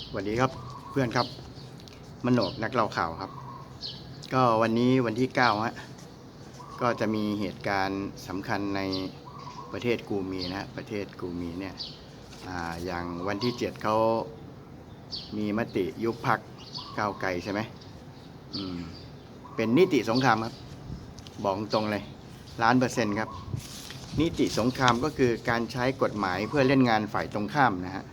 สวัสดีครับเพื่อนครับมโนกนักเล่าข่าวครับ ก็วันนี้วันที่9ฮะก็จะมีเหตุการณ์สำคัญในประเทศกูมีนะฮะประเทศกูมีเนี่ยออย่างวันที่ 7เขามีมติยุบพักก้าวไกลใช่ไหมอืมเป็นนิติสงครามครับ บอกตรงเลยล้านเปอร์เซ็นต์ครับ นิติสงครามก็คือการใช้กฎหมายเพื่อเล่นงานฝ่ายตรงข้ามนะฮะ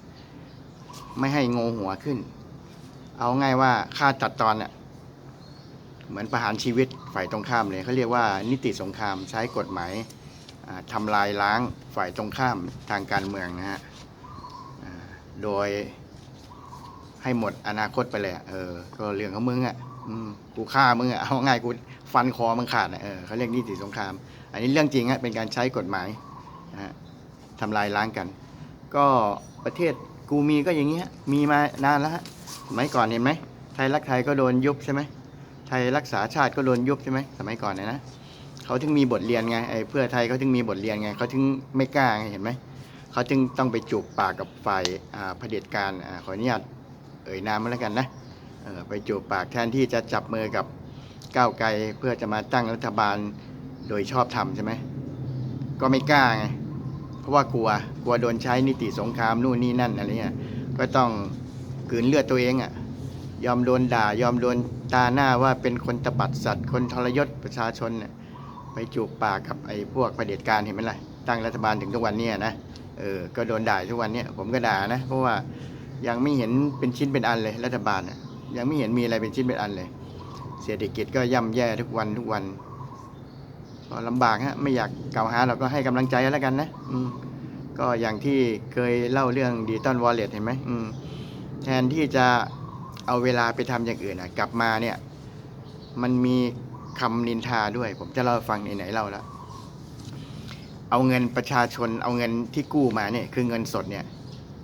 ไม่ให้งงหัวขึ้น เอาง่ายว่าค่าตัดตอนเนี่ยเหมือนประหารชีวิตฝ่ายตรงข้ามเลยเขาเรียกว่านิติสงครามใช้กฎหมายอ่าทำลายล้างฝ่ายตรงข้ามทางการเมืองนะฮะโดยให้หมดอนาคตไปเลยอะเออ ก็เรื่องของมึงอะกูฆ่ามึงอะเอาง่ายกูฟันคอมึงขาดอะเออเขาเรียกนิติสงคราม อันนี้เรื่องจริงฮะเป็นการใช้กฎหมายนะฮะทำลายล้างกัน ก็ประเทศ กูมีก็อย่างนี้ฮะมีมานานแล้วฮะสมัยก่อนเห็นไหมไทยรักไทยก็โดนยุบใช่ไหมไทยรักษาชาติก็โดนยุบใช่ไหมสมัยก่อนเนี่ยนะเขาถึงมีบทเรียนไงไอ้เพื่อไทยเขาถึงมีบทเรียนไงเขาถึงไม่กล้าไงเห็นไหมเขาจึงต้องไปจูบปากกับฝ่ายอ่าเผด็จการอ่าขออนุญาตเอ่ยนามมาแล้วกันนะเออไปจูบปากแทนที่จะจับมือกับก้าวไกลเพื่อจะมาตั้งรัฐบาลโดยชอบธรรมใช่ไหมก็ไม่กล้าไง เพราะว่ากลัวกลัวโดนใช้นิติสงครามนู่นนี่นั่นอะไรเงี้ยก็ต้องกืนเลือดตัวเองอะ่ะยอมโดนด่ายอมโดนตาหน้าว่าเป็นคนตบัดสัตว์ คนทรยศประชาชนน่ะไปจูบปากกับไอ้พวกประเผด็จการเห็นไหมล่ะตั้งรัฐบาลถึงทุกวันนี้นะเออก็โดนด่าทุกวันเนี้ยผมก็ด่านะ เพราะว่ายังไม่เห็นเป็นชิ้นเป็นอันเลย รัฐบาลยังไม่เห็นมีอะไรเป็นชิ้นเป็นอันเลย เศรษฐกิจก็ย่ำแย่ทุกวันทุกวัน ก็ลำบากฮะไม่อยากกล่าวหาเราก็ให้กำลังใจแล้วกันนะ อืมก็อย่างที่เคยเล่าเรื่องดิจิตอลวอลเล็ตเห็นไหมอืมแทนที่จะเอาเวลาไปทำอย่างอื่นอะ กลับมาเนี่ย มันมีคำนินทาด้วย ผมจะเล่าฟังไหนๆเล่าแล้วเอาเงินประชาชนเอาเงินที่กู้มาเนี่ยคือเงินสดเนี่ย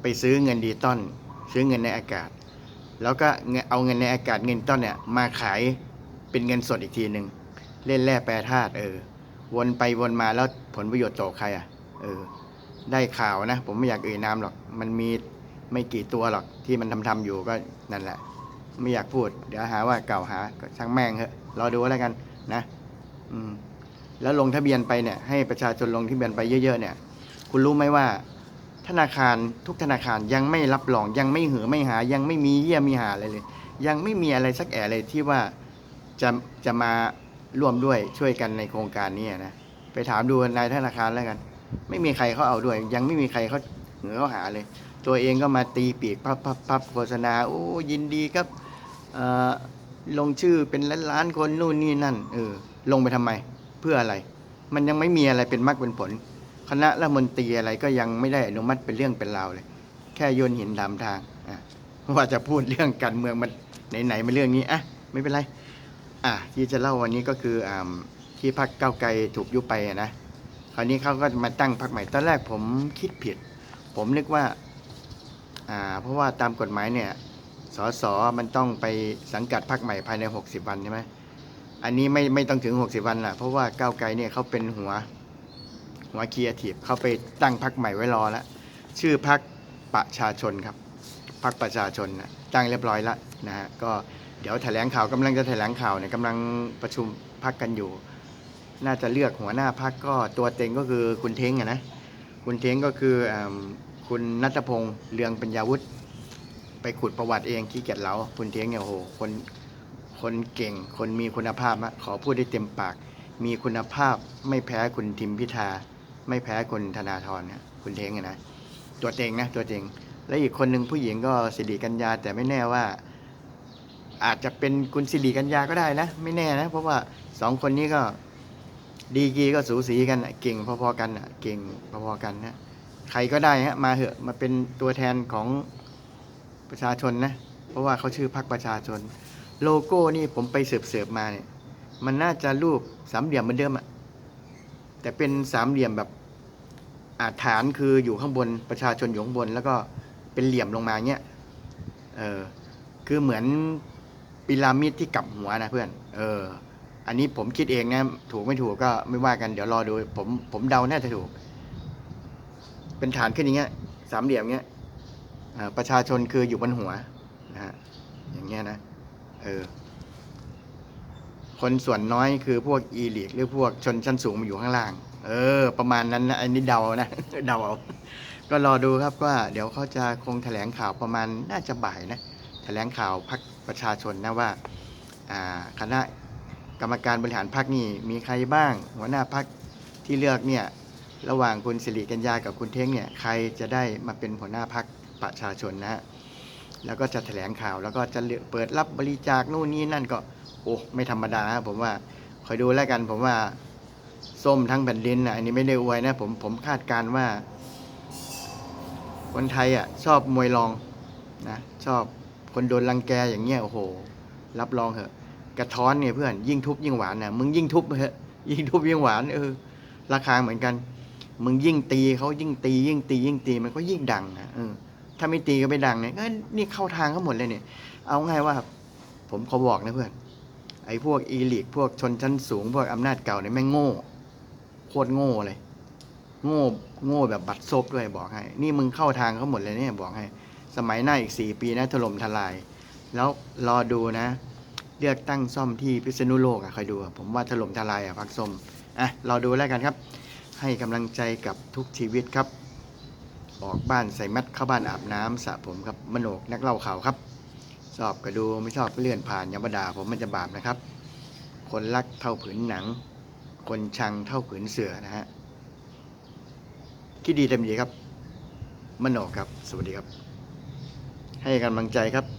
ไปซื้อเงินดิจิตอลซื้อเงินในอากาศ แล้วก็เงินเอาเงินในอากาศเงินดิจิตอลเนี่ยมาขายเป็นเงินสดอีกทีหนึ่งเล่นแร่แปรธาตุเออ วนไปวนมาแล้วผลประโยชน์ต่อใครอะ เออ ได้ข่าวนะ ผมไม่อยากเอ่ยนามหรอก มันมีไม่กี่ตัวหรอกที่มันทำทำอยู่ก็นั่นแหละ ไม่อยากพูด เดี๋ยวหาว่าเก่าหาช่างแม่งเถอะรอดูแล้วกันนะ อืม แล้วลงทะเบียนไปเนี่ย ให้ประชาชนลงทะเบียนไปเยอะๆเนี่ย คุณรู้ไหมว่า ธนาคารทุกธนาคารยังไม่รับรอง ยังไม่หือไม่หา ยังไม่มีเยี่ยมีหาอะไรเลย ยังไม่มีอะไรสักแอะเลยที่ว่าจะจะมา ร่วมด้วยช่วยกันในโครงการนี้นะไปถามดูนายธนาคารแล้วกัน ไม่มีใครเขาเอาด้วย ยังไม่มีใครเขาเหงือเขาหาเลย ตัวเองก็มาตีปีกพับพับพับโฆษณาโอ้ยินดีครับลงชื่อเป็นล้านล้านๆคนนู่นนี่นั่นเออลงไปทำไมเพื่ออะไร มันยังไม่มีอะไรเป็นมรรคเป็นผล คณะรัฐมนตรีอะไรก็ยังไม่ได้อนุมัติเป็นเรื่องเป็นราวเลย แค่โยนหินถามทางว่าจะพูดเรื่องการเมืองมันไหนๆมาเรื่องนี้อะไม่เป็นไร อะที่จะเล่าวันนี้ก็คืออ่าที่พักเก้าไกลถูกยุบไปนะคราวนี้เขาก็มาตั้งพักใหม่ตอนแรกผมคิดผิด ผมนึกว่าอ่า เพราะว่าตามกฎหมายเนี่ยสสมันต้องไปสังกัดพักใหม่ภายใน 60 วันใช่ไหมอันนี้ไม่ไม่ต้องถึง 60 วันละเพราะว่าก้าวไกลเนี่ยเขาเป็นหัวหัวเคียร์ทีฟเขาไปตั้งพักใหม่ไว้รอแล้วชื่อพักประชาชนครับพักประชาชนนะตั้งเรียบร้อยแล้วนะฮะก็ ดี๋ยวแถลงข่าวกำลังจะแถลงข่าวเนี่ยกำลังประชุมพักกันอยู่ น่าจะเลือกหัวหน้าพักก็ตัวเต็งก็คือคุณเท้งอะนะคุณเท้งก็คืออคุณนัทพงษ์เรืองปัญญาวุฒิไปขุดประวัติเองขี้เกียจเหลาคุณเท้งเนี่ยโหคนคนเก่ง คนมีคุณภาพะขอพูดได้เต็มปาก มีคุณภาพไม่แพ้คุณทิมพิธา ไม่แพ้คุณธนาธรเนี่ยคุณเท้งอะนะตัวเต็งนะตัวเต็งและอีกคนหนึ่งผู้หญิงก็สิริกัญญาแต่ไม่แน่ว่า อาจจะเป็นคุณสิริกัญญาก็ได้นะ ไม่แน่นะ เพราะว่าสองคนนี้ก็ดีกีก็สูสีกันเก่งพอๆกันน่ะเก่งพอๆกันนะใครก็ได้ฮะมาเหอะมาเป็นตัวแทนของประชาชนนะ เพราะว่าเขาชื่อพรรคประชาชน โลโก้นี่ผมไปเสิร์ฟมาเนี่ยมันน่าจะรูปสามเหลี่ยมเหมือนเดิมอะแต่เป็นสามเหลี่ยมแบบอาฐานคืออยู่ข้างบนประชาชนอยู่ข้างบน แล้วก็เป็นเหลี่ยมลงมาเงี้ยเออคือเหมือน พีระมิดที่กลับหัวนะเพื่อน เออ อันนี้ผมคิดเองนะ ถูกไม่ถูกก็ไม่ว่ากัน เดี๋ยวรอดู ผมผมเดาน่าจะถูก เป็นฐานขึ้นอย่างเงี้ย สามเหลี่ยมเงี้ยประชาชนคืออยู่บนหัวนะฮะ อย่างเงี้ยนะ เออ คนส่วนน้อยคือพวกอีลีกหรือพวกชนชั้นสูงมาอยู่ข้างล่าง เออ ประมาณนั้นนะอันนี้เดานะ เดาเอา ก็รอดูครับว่า เดี๋ยวเขาจะคงแถลงข่าวประมาณน่าจะบ่ายนะ แถลงข่าวพัก ประชาชนนะว่าคณะกรรมการบริหารพักนี่มีใครบ้าง หัวหน้าพักที่เลือกเนี่ยระหว่างคุณสิริกัญญากับคุณเท้งเนี่ยใครจะได้มาเป็นหัวหน้าพักประชาชนนะฮะแล้วก็จะแถลงข่าวแล้วก็จะเปิดรับบริจาคนู่นนี่นั่นก็โอ้ไม่ธรรมดานะผมว่าคอยดูแล้วกันผมว่าส้มทั้งแผ่นดินนะอันนี้ไม่ได้อวยนะผมผมคาดการณ์ว่า คนไทยอะชอบมวยรองนะชอบ คนโดนรังแกอย่างเงี้ยโอ้โห รับรองเหอะ กระท้อนเนี่ยเพื่อนยิ่งทุบยิ่งหวานนะมึงยิ่งทุบเหอะยิ่งทุบยิ่งหวานเออราคาเหมือนกัน มึงยิ่งตีเขายิ่งตี ยิ่งตี ยิ่งตีมันก็ยิ่งดังนะเออถ้าไม่ตีก็ไม่ดังเนี่ยก็นี่เข้าทางเขาหมดเลยเนี่ย เอาง่ายว่า ผมขอบอกนะเพื่อน ไอ้พวกอีลิกพวกชนชั้นสูง พวกอำนาจเก่าเนี่ยแม่งโง่โคตรโง่เลย โง่โง่แบบบัดซบด้วยบอกให้ นี่มึงเข้าทางเขาหมดเลยเนี่ยบอกให้ สมัยหน้าอีกสี่ปีนะถล่มทลาย แล้วรอดูนะ เลือกตั้งซ่อมที่พิษณุโลกอะคอยดู ผมว่าถล่มทลายอะพักส้มอะรอดูแล้วกันครับ ให้กำลังใจกับทุกชีวิตครับ ออกบ้านใส่แมสเข้าบ้านอาบน้ำสระผมครับมโนกนักเล่าข่าวครับ ชอบก็ดูไม่ชอบก็เลื่อนผ่านยามดาผมมันจะบาปนะครับ คนรักเท่าผืนหนัง คนชังเท่าผืนเสือนะฮะคิดดีทำดีครับ มโนกครับ สวัสดีครับ ให้กำลังใจครับ